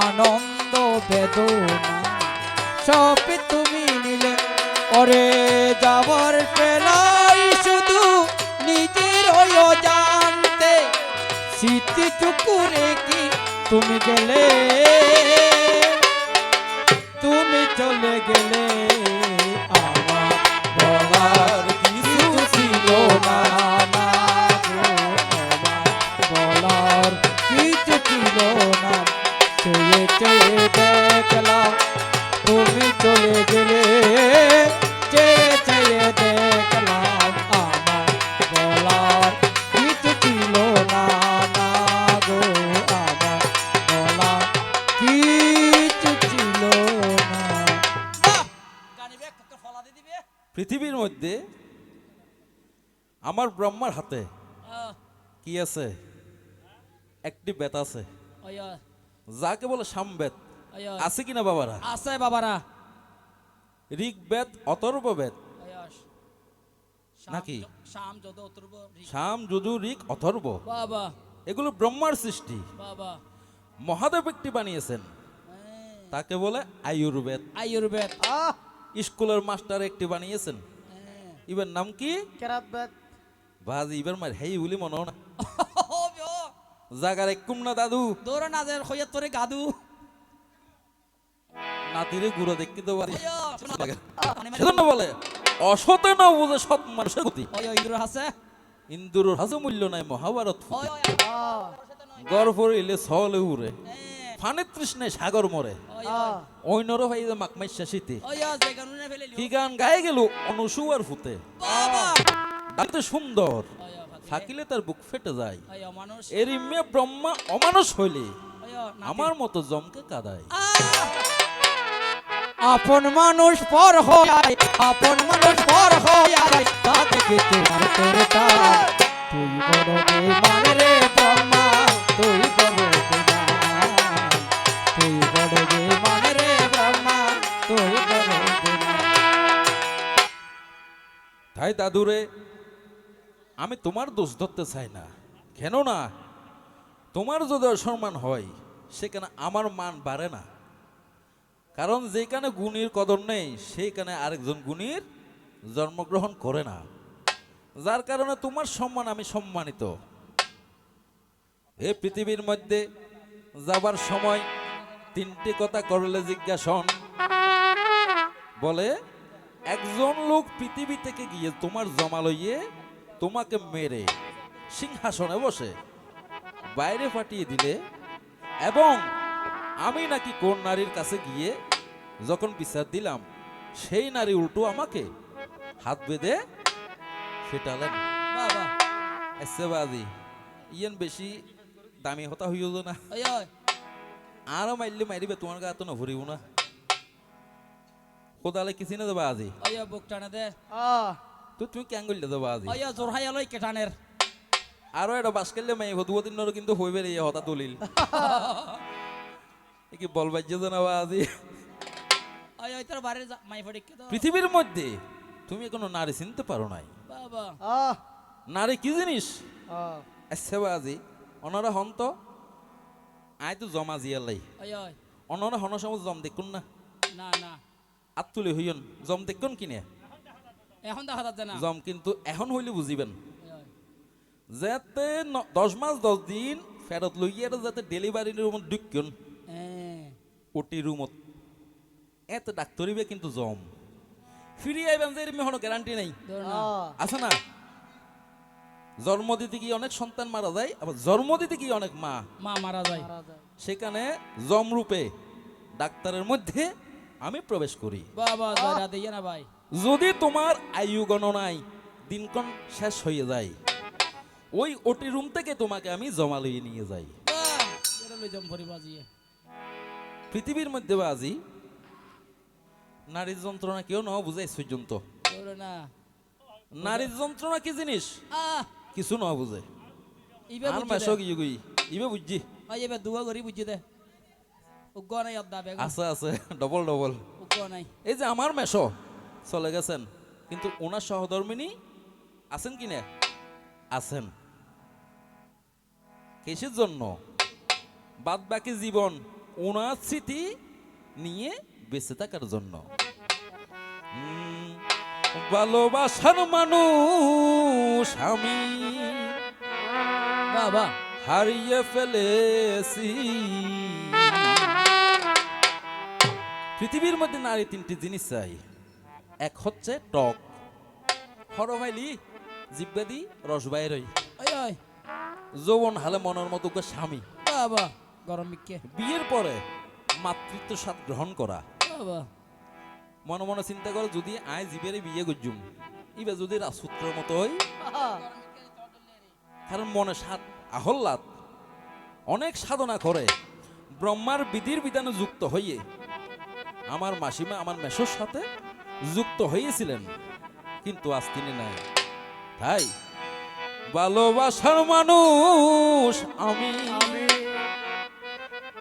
আনন্দ বেদনা। সব তুমি নিলে, ওরে যাবার পেলাই শুধু নিজের জানতে। স্মৃতি চুকুরে কি তুমি গেলে, তুমি চলে গেলে। আমার ব্রহ্মার হাতে। কি আছে? একটি বেত আছে। যাকে বলে সামবেদ আছে কিনা বাবারা? আছে বাবারা। ঋগ বেদ অতর্ব বেদ নাকি? শাম যদু অতুর্ব ঋগ। অথর্ব। বাবা। এগুলো ব্রহ্মার সৃষ্টি। বাবা। মহাদেব একটি বানিয়েছেন। তাকে বলে আয়ুর্বেদ। আয়ুর্বেদ। স্কুলের মাস্টার একটি বানিয়েছেন। ইবার নাম কি? কেরাত বাজি ইবার মার হেই বলি মনে না। জাগার এককুম না দাদু। দৌড় না যে তোরে গাদু। নাতিরে গুঁড়ো দেখতে তো পারি সেজন্য বলে? অসতে না বুঝে সৎ মানুষের গতি। ইন্দ্র আছে। ইন্দুর হাসে মূল্য নাই মহাভারত গড় পড়িলে সলে উড়ে ফানে তৃষ্ণায় সাগর মরে ওই ভাই যে যে গানুনে কি গান গায়ে গেল অনুসু আর ফুতে বাবা! গাইতে সুন্দর। থাকিলে তার বুক ফেটে যায়। এরই মেয়ে ব্রহ্মা অমানুষ হইলে আমার মতো জমকে কাদায়। আপন মানুষ পর হয় আপন মানুষ পর হয় কিছু মারতে তার তুই বড় বেমান রে ব্রহ্মা তুই বড় বেমান তুই বড় বেমান রে ব্রহ্মা তুই বড় বেমান তাই দাদুরে আমি তোমার দোষ ধরতে চাই না। কেন না তোমার যদি অসম্মান হয়, সেখানে আমার মান বাড়ে না। কারণ যেখানে গুণীর কদর নেই সেইখানে আরেকজন গুণীর জন্মগ্রহণ করে না। যার কারণে তোমার সম্মান আমি সম্মানিত। এ পৃথিবীর মধ্যে যাবার সময় তিনটি কথা করলে জিজ্ঞাসন বলে, একজন লোক পৃথিবী থেকে গিয়ে তোমার জমা লইয়ে তোমাকে মেরে সিংহাসনে বসে বাইরে পাঠিয়ে দিলে এবং আমি নাকি কোন নারীর কাছে গিয়ে যখন বিচার দিলাম সেই নারী উল্টো আমাকে হাত বেঁধে ফেটালেন। বাবা এসে বাজি। ইয়েন বেশি দামি হতা হইও না। আরও মারলে মারিবে তোমার গা তো নভরিব না। কোদালে কিছু না দেবা আজি? বুক টানে দে। তো তুমি কেন করলে দেবা আজি ওই জোরহাই আলোই কেটানের আরও এটা বাস করলে মাই হতুয়া দিন কিন্তু হইবে রে হতা দলিল এ কি বলবাই যে না বা আজি ওই তোর বাড়ির মাই ফড়ি কে তো পৃথিবীর মধ্যে তুমি কোনো নারী চিনতে পারো নাই বাবা আহ নারী কি জিনিস আচ্ছা বা আজি অনারা হন্ত আই তো জমা জিয়ালাই অনরা হন সময় জম দেখুন না না না আত তুলি হইয়ন জম দেখুন কিনে এখন দেখা যাচ্ছে না। জম কিন্তু এখন হইলে বুঝিবেন। যাতে দশ মাস দশ দিন ফেরত লইয়া যাতে ডেলিভারি রুমত ঢুকিয়ন। ওটি রুমত এত ডাক্তরিবে কিন্তু জম ফিরি আইবেন যে এরম হনো গ্যারান্টি নেই। আছে না? জন্ম দিতে গিয়ে অনেক সন্তান মারা যায় আবার জন্ম দিতে গিয়ে অনেক মা। মা মারা যায়। সেখানে জমরূপে ডাক্তারের মধ্যে আমি প্রবেশ করি। বাবা ভাই। যদি তোমার আয়ু গণনায় দিনক্ষণ শেষ হয়ে যায়। ওই ওটি রুম থেকে তোমাকে আমি জমা লইয়ে নিয়ে যাই। পৃথিবীর মধ্যে বাজি নারীর যন্ত্রণা কেউ ন বুঝাই না নারীর যন্ত্রণা কি জিনিস? কিছু ন বুঝে। ইবে আর মাসক ইয়ে ইবে বুঝছি ওই এবে দুয়া করি বুঝি। দে উগ্গ নাই আছে আছে ডবল ডবল উগ্গ নাই এই যে আমার মেশ চলে গেছেন। কিন্তু ওনার সহধর্মিনী আছেন কি না আছেন। কিসের জন্য? বাদ বাকি জীবন ওনার স্মৃতি নিয়ে বেঁচে থাকার জন্য। ভালোবাসার মানুষ আমি। বাবা। হারিয়ে ফেলেছি। পৃথিবীর মধ্যে নারী তিনটি জিনিস চাই। এক হচ্ছে টক। হরমাইলি জিব্বাদি রস বাইরই যৌবন হালে মনের মতো স্বামী। বাবা গরম বিয়ের পরে মাতৃত্ব স্বাদ গ্রহণ করা। বাবা। মনে মনে চিন্তা করে যদি আয় জীবের বিয়ে করজুম ইবে যদি রাজপুত্রের মতো হই। কারণ মনে সাত আহল্লাদ অনেক সাধনা করে। ব্রহ্মার বিধির বিধানে যুক্ত হইয়ে। আমার মাসিমা আমার মেশোর সাথে যুক্ত হয়েছিলেন কিন্তু আজ তিনি নাই। তাই ভালোবাসার মানুষ আমি।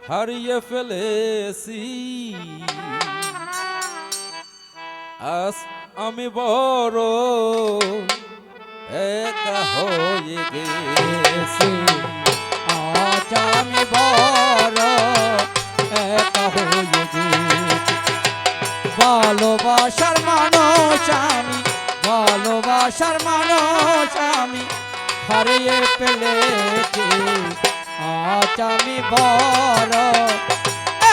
হারিয়ে ফেলেছি। আজ আমি বড় একা হয়ে গেছি। আজ আমি বড় একা হয়ে ভালোবাসার মানুষ আমি, ভালোবাসার মানুষ আমি। হারিয়ে ফেলেছি, আজ আমি বড়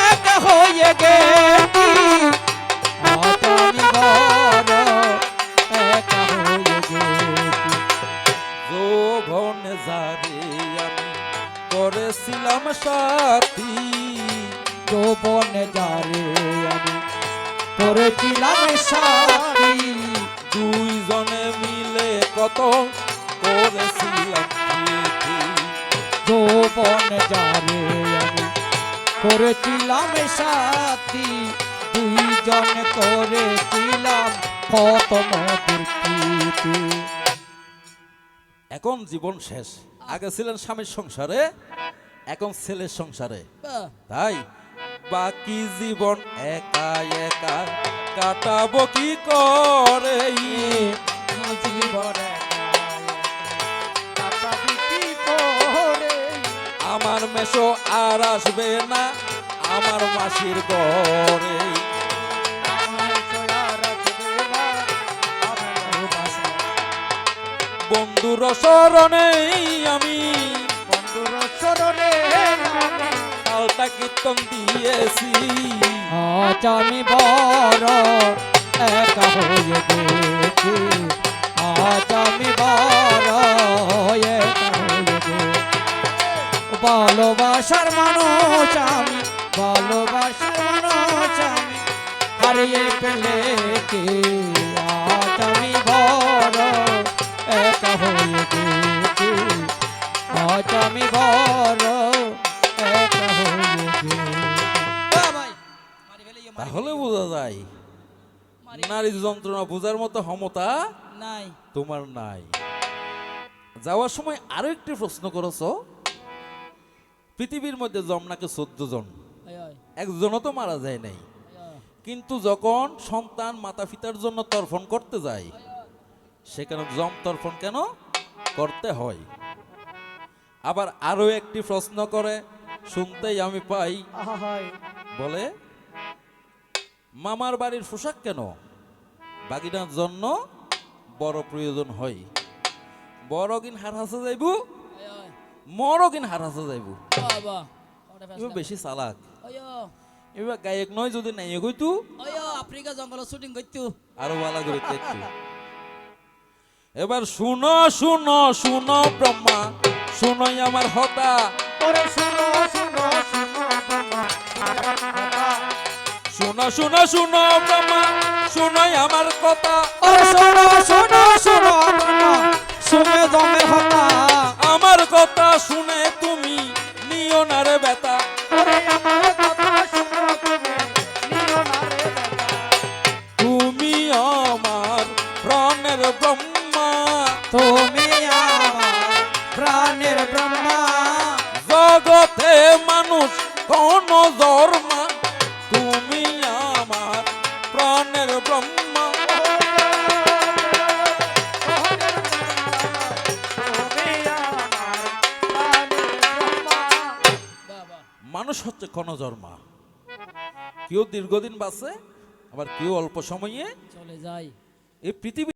একা হয়ে গেছি। আমি বড় একা হয়ে আমি করেছিলাম সাথী। আমি করেছিলাম সাথী দুইজনে মিলে কত করেছিলাম। যৌবনে যারে আমি করেছিলাম সাথী। দুইজন করেছিলাম কত মধুর প্রীতি। এখন জীবন শেষ। আগে ছিলেন স্বামীর সংসারে এখন ছেলের সংসারে। তাই বাকি জীবন একা একা কাটাবো কি করে? আমার মেশো আর আসবে না আমার মাসির ঘরে। বন্ধুর শরণে কীর্তন দিয়েছি। আজ বড় একা হয়ে গেছি। আজ বড় একা হয়ে গেছি। ভালোবাসার মানুষ আমি, ভালোবাসার মানুষ আমি, হারিয়ে আজ আমি বড় একা হয়ে গেছি। বড় যায় নারী যন্ত্রণা বোঝার মতো ক্ষমতা নাই। তোমার নাই। যাওয়ার সময় আরও একটি প্রশ্ন করেছ পৃথিবীর মধ্যে যমনাকে চোদ্দ জন? একজনও তো মারা যায় নাই। কিন্তু যখন সন্তান মাতা পিতার জন্য তর্পণ করতে যায় সেখানে জম তর্পণ কেন? করতে হয়। আবার আরও একটি প্রশ্ন করে শুনতেই আমি পাই। বলে মামার বাড়ির পোশাক কেন? বাগিনার জন্য বড় প্রয়োজন হয়। বড় কিন হার হাসা যাইব? মর কিন হার হাসা যাইব? এবার বেশি চালাক। এবার গায়ক নয় যদি নাই কইতু আফ্রিকা জঙ্গল শুটিং করতো আরও ভালো করে একটু এবার শুনো শুনো শুনো ব্রহ্মা। শুনোই আমার হতা। ওরে শুনো শুনো শুনো। শুনো শুনো শুনো ব্রহ্মা শুনোই আমার কথা। ওরে শোনো শোনো শোনো শুনে দমে হতা। আমার কথা শুনে তুমি নিও না রে বেতা তুমি আমার প্রাণের ব্রহ্মা। তুমি আমার প্রাণের ব্রহ্মা। জগতে মানুষ কোন জন্মা মানুষ হচ্ছে ক্ষণজন্মা। কেউ দীর্ঘদিন বাঁচে আবার কেউ অল্প সময়ে চলে যায়। এই পৃথিবী